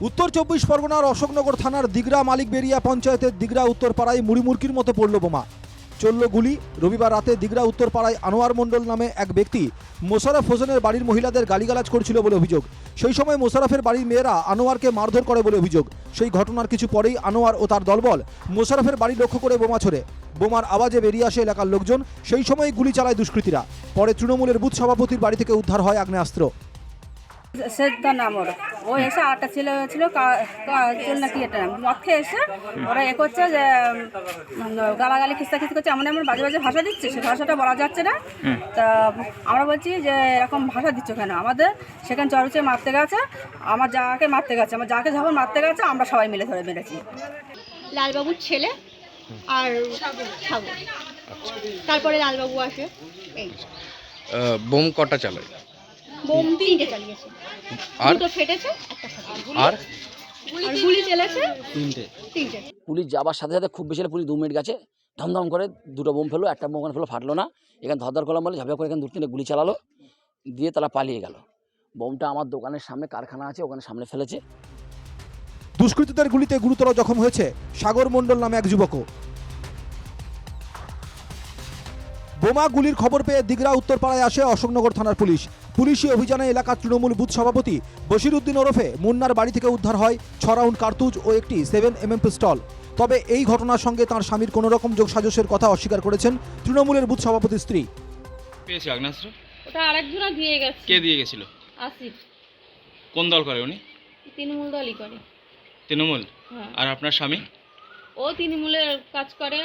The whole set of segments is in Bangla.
উত্তর চব্বিশ পরগনার অশোকনগর থানার দিগরা মালিকবেরিয়া পঞ্চায়েতের দিগরা উত্তরপাড়ায় মুড়িমুরকির মতো পড়ল বোমা। চলল গুলি। রবিবার রাতে দিগরা উত্তরপাড়ায় আনোয়ার মণ্ডল নামে এক ব্যক্তি মোশারফ হোসেনের বাড়ির মহিলাদের গালিগালাজ করছিল বলে অভিযোগ। সেই সময় মোশারফের বাড়ির মেয়েরা আনোয়ারকে মারধর করে বলে অভিযোগ। সেই ঘটনার কিছু পরেই আনোয়ার ও তার দলবল মোশারফের বাড়ি লক্ষ্য করে বোমা ছোড়ে। বোমার আওয়াজে বেরিয়ে আসে এলাকার লোকজন। সেই সময় গুলি চালায় দুষ্কৃতীরা। পরে তৃণমূলের বুথ সভাপতির বাড়ি থেকে উদ্ধার হয় আগ্নেয়াস্ত্র। ও এসে আটটা ছেলে ছিল চল না কি এটা মদ খেয়ে এসে ওরা এ করছে যে গালাগালি খিস্তা খিস্তি করছে। এমন এমন বাজে বাজে ভাষা দিচ্ছে সে ভাষাটা বলা যাচ্ছে না। তা আমরা বলছি যে এরকম ভাষা দিচ্ছ কেন? আমাদের সেখানে চরচে মারতে গেছে আমার যাকে মারতে গেছে আমার যাকে যখন মারতে গেছে আমরা সবাই মিলে ধরে মেরেছি। লালবাবুর ছেলে আর সাগর তারপরে লালবাবু আসে। এই। বোম কটা চালায়? বোম তিনটে চালিয়েছে। আর? দুটো ফেটেছে একটা আর? আর গুলি চলেছে তিনটে। পুলিশ যাবার সাথে সাথে খুব বেশি হলে পুলিশ দু মিনিট গেছে ধমধম করে দুটো বোম ফেলো একটা বোম ওখানে ফেলো ফাটলো না। এখানে ধরধর করলাম বলে ঝাঁপিয়া করে এখানে দু তিনটে গুলি চালালো দিয়ে তারা পালিয়ে গেল। বোমটা আমার দোকানের সামনে কারখানা আছে ওখানে সামনে ফেলেছে। দুষ্কৃতীদের গুলিতে গুরুতর জখম হয়েছে সাগর মণ্ডল নামে এক যুবকও। বোমা গুলির খবর পেয়ে দিগরা উত্তরপাড়ায় আসে অশোকনগর থানার পুলিশ। পুলিশি অভিযানে এলাকার তৃণমূল বুথ সভাপতি বশির উদ্দিন ওরফে মুন্নার বাড়ি থেকে উদ্ধার হয় ছ রাউন্ড কার্তুজ ও একটি সেভেন এমএম পিস্তল। তবে এই ঘটনার সঙ্গে তার স্বামীর কোনো রকম যোগসাজসের কথা অস্বীকার করেছেন তৃণমূলের বুথ সভাপতির স্ত্রী। পেয়েছে আগ্নেয়াস্ত্র? ওটা আরেকজনা দিয়ে গেছে। কে দিয়ে গেছিল? আসিফ। কোন দল করে উনি? তৃণমূল দলই করে। তৃণমূল? হ্যাঁ। আর আপনার স্বামী? ও তৃণমূলের কাজ করে।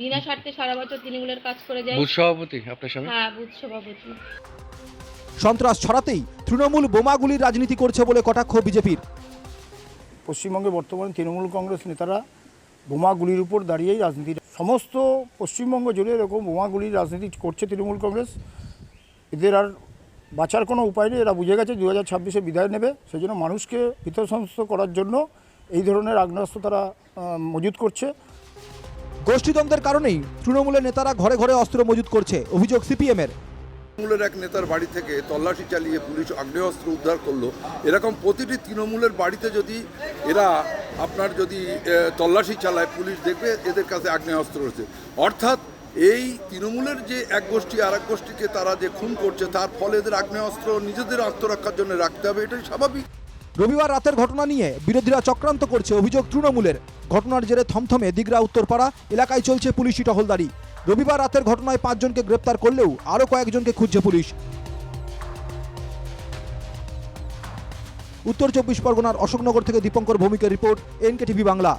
বিনা স্বার্থে সারা বছর তৃণমূলের কাজ করে যায়। বুথ সভাপতি আপনার স্বামী? হ্যাঁ বুথ সভাপতি। সন্ত্রাস ছড়াতেই তৃণমূল বোমাগুলির রাজনীতি করছে বলে কটাক্ষ বিজেপির। পশ্চিমবঙ্গে বর্তমানে তৃণমূল কংগ্রেস নেতারা বোমাগুলির উপর দাঁড়িয়েই রাজনীতি সমস্ত পশ্চিমবঙ্গ জুড়ে এরকম বোমাগুলির রাজনীতি করছে তৃণমূল কংগ্রেস। এদের আর বাঁচার কোনো উপায় নেই। এরা বুঝে গেছে দু হাজার ছাব্বিশে বিদায় নেবে। সেই জন্য মানুষকে বিতসংস্ত করার জন্য এই ধরনের আগ্নেয়াস্ত্র তারা মজুত করছে। গোষ্ঠীদ্বন্দ্বের কারণেই তৃণমূলের নেতারা ঘরে ঘরে অস্ত্র মজুত করছে, অভিযোগ সিপিএমের। তৃণমূলের এক নেতার বাড়ি থেকে তল্লাশি চালিয়ে পুলিশ আগ্নেয়াস্ত্র উদ্ধার করল। এরকম প্রতিটি তৃণমূলের বাড়িতে যদি এরা আপনার যদি তল্লাশি চালায়, পুলিশ দেখবে এদের কাছে আগ্নেয়াস্ত্র রয়েছে। অর্থাৎ এই তৃণমূলের যে এক গোষ্ঠী আর এক গোষ্ঠীকে তারা যে খুন করছে, তার ফলে এদের আগ্নেয়াস্ত্র নিজেদের আত্মরক্ষার জন্য রাখতে হবে, এটাই স্বাভাবিক। রবিবার রাতের ঘটনা নিয়ে বিরোধীরা চক্রান্ত করছে অভিযোগ তৃণমূলের। ঘটনার জেরে থমথমে দিগরা উত্তরপাড়া এলাকায় চলছে পুলিশি টহলদারি। রবিবার রাতের ঘটনায় পাঁচজনকে গ্রেপ্তার করলেও আরও কয়েকজনকে খুঁজছে পুলিশ। উত্তর চব্বিশ পরগনার অশোকনগর থেকে Dipankar ভৌমিকের report N K TV Bangla.